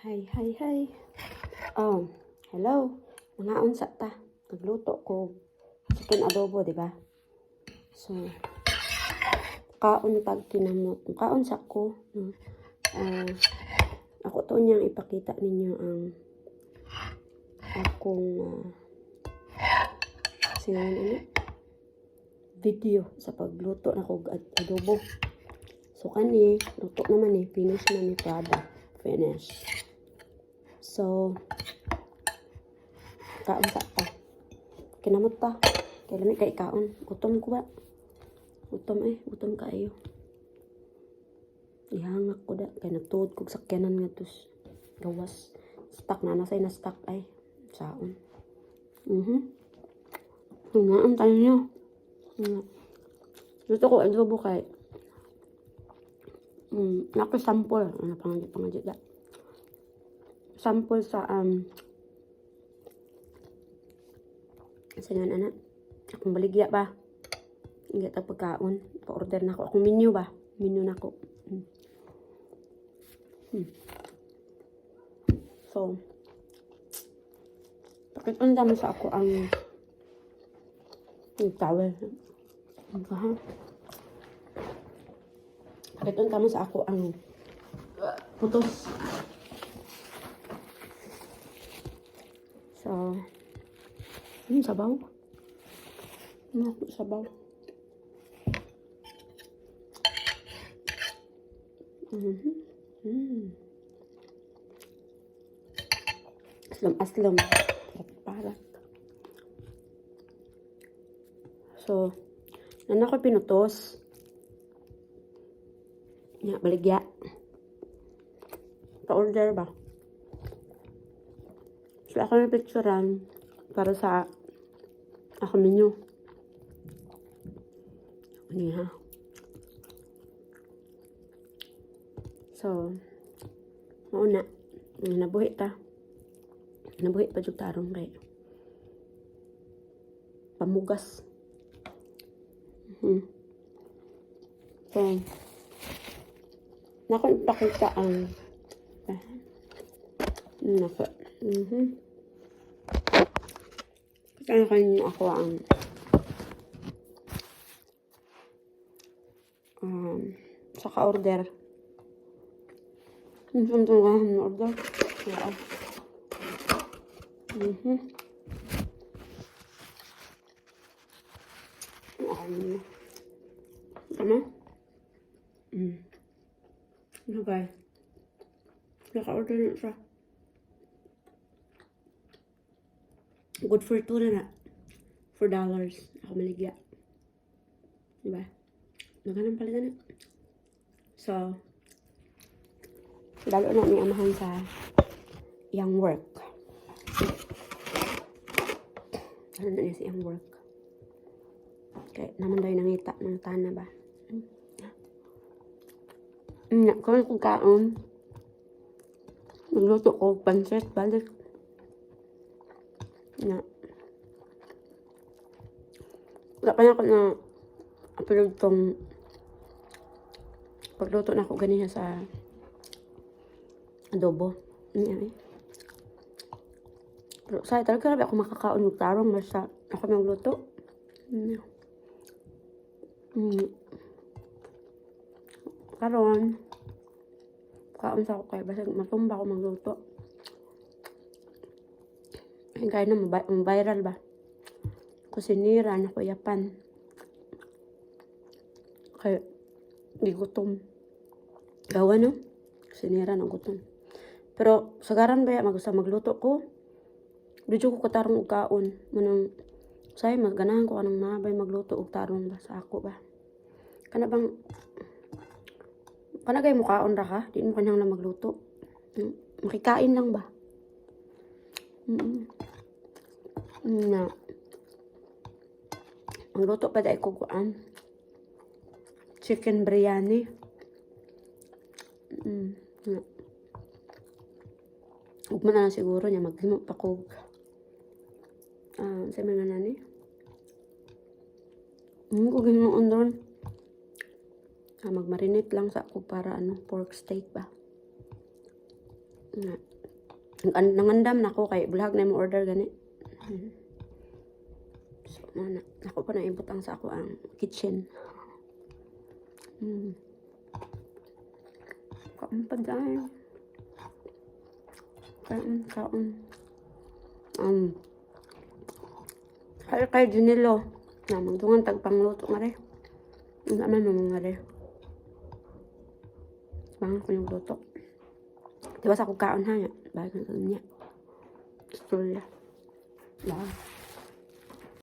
Hi, hi, hi. Oh, hello. Mga unsa ta. Nagluto ko chicken adobo, di ba? So, kaon tag kinamot. Kaon sa ko. Ah, ako to niyang ipakita ninyo ang akong uh, singalan ano? video sa pagluto na kog ad- adobo. So kani, luto naman eh, finish na ni Prada. Finish. So, kaon sa ta. Kinamot. Kaya lamig kay kaon. Gutom ko ba? Gutom eh. Gutom kaayo. Ihangak ko da. Kaya nagtuod kog sakyanan nga tos. Gawas. Stuck na. Nasay na stuck ay. Saon. Mhm. Hingaan tayo nyo. Mm. Gusto ko adobo kay mm, nako sample ano pangalan pangalan da sample sa um sa nga anak. Akong baligya ba? Hindi ta pagkaon. Pa-order na ako. Akong menu ba? Menu na ko mm. Mm. so pakitunda mo sa ako ang yung towel. Ang kaha pakitunda mo sa ako ang putos so Hmm, sabaw. Ano, sabaw. Mhm. Mm. Aslam, aslam. Parat. So, nan ako pinutos. Ya, baligya. Pa-order ba? So, ako na picturean para sa ako menu. Ano ha? So, mauna. Nabuhi ta. Nabuhi pa jud tarong kay pamugas. Mhm. So, nako ipakita ang ah, nako. Mhm. Kaya kanina ako ang um, saka order. Minsan talaga ang order. Oo. Mhm. Um, ano? Mm. Ano ba? Naka-order na siya. Good for two na na. For dollars. Ako maligya. Diba? Maganan pala na. So, lalo na ni amahan sa young work. Ano na niya sa young work? Kaya naman daw nangita ng tana ba? Hmm, kung kung kaon, nagluto ko pansit, balik. Na. Wala pa na ako na upload tong pagluto na ako ganyan sa adobo. Yan eh. Pero sa talaga grabe ako makakaon ng tarong basta ako nagluto. Mm. Mm. Karon, kaon sa ako kaya basta matumba ako magluto. Ay, kaya na, viral ba? Kusinira na ko yapan. Kaya, di gutom. Gawa no? Kusinira na gutom. Pero, sagaran ba mag sa magluto ko? Dito ko katarong og kaon. Manang, say, maganahan ko anong nabay magluto og tarong ba sa ako ba? Kana bang, kana gay mukaon ra ka? Di mo kanyang na magluto. Mm, Makikain lang ba? Mm. Na. Ang luto pa dahil ko kuan. Chicken biryani. Mm. Na. Huwag mo na lang siguro niya maghimo pa ko. Ah, sa mga nani. Hmm, kung ganoon doon. Ah, magmarinate lang sa ako para ano, pork steak ba. Ang nangandam na ko kay bulag na mo order gani. Hmm. Mana. Ako pa na ibutang sa ako ang kitchen. Hmm. Kaon pa dahil. Kaon, kaon. Um. Kaya kay Junilo. Na, magdungan tagpangluto nga rin. Ang naman mo nga rin. Bangan ko yung luto. Diba sa kong kaon ha niya? Bago na niya. Istorya. Wow.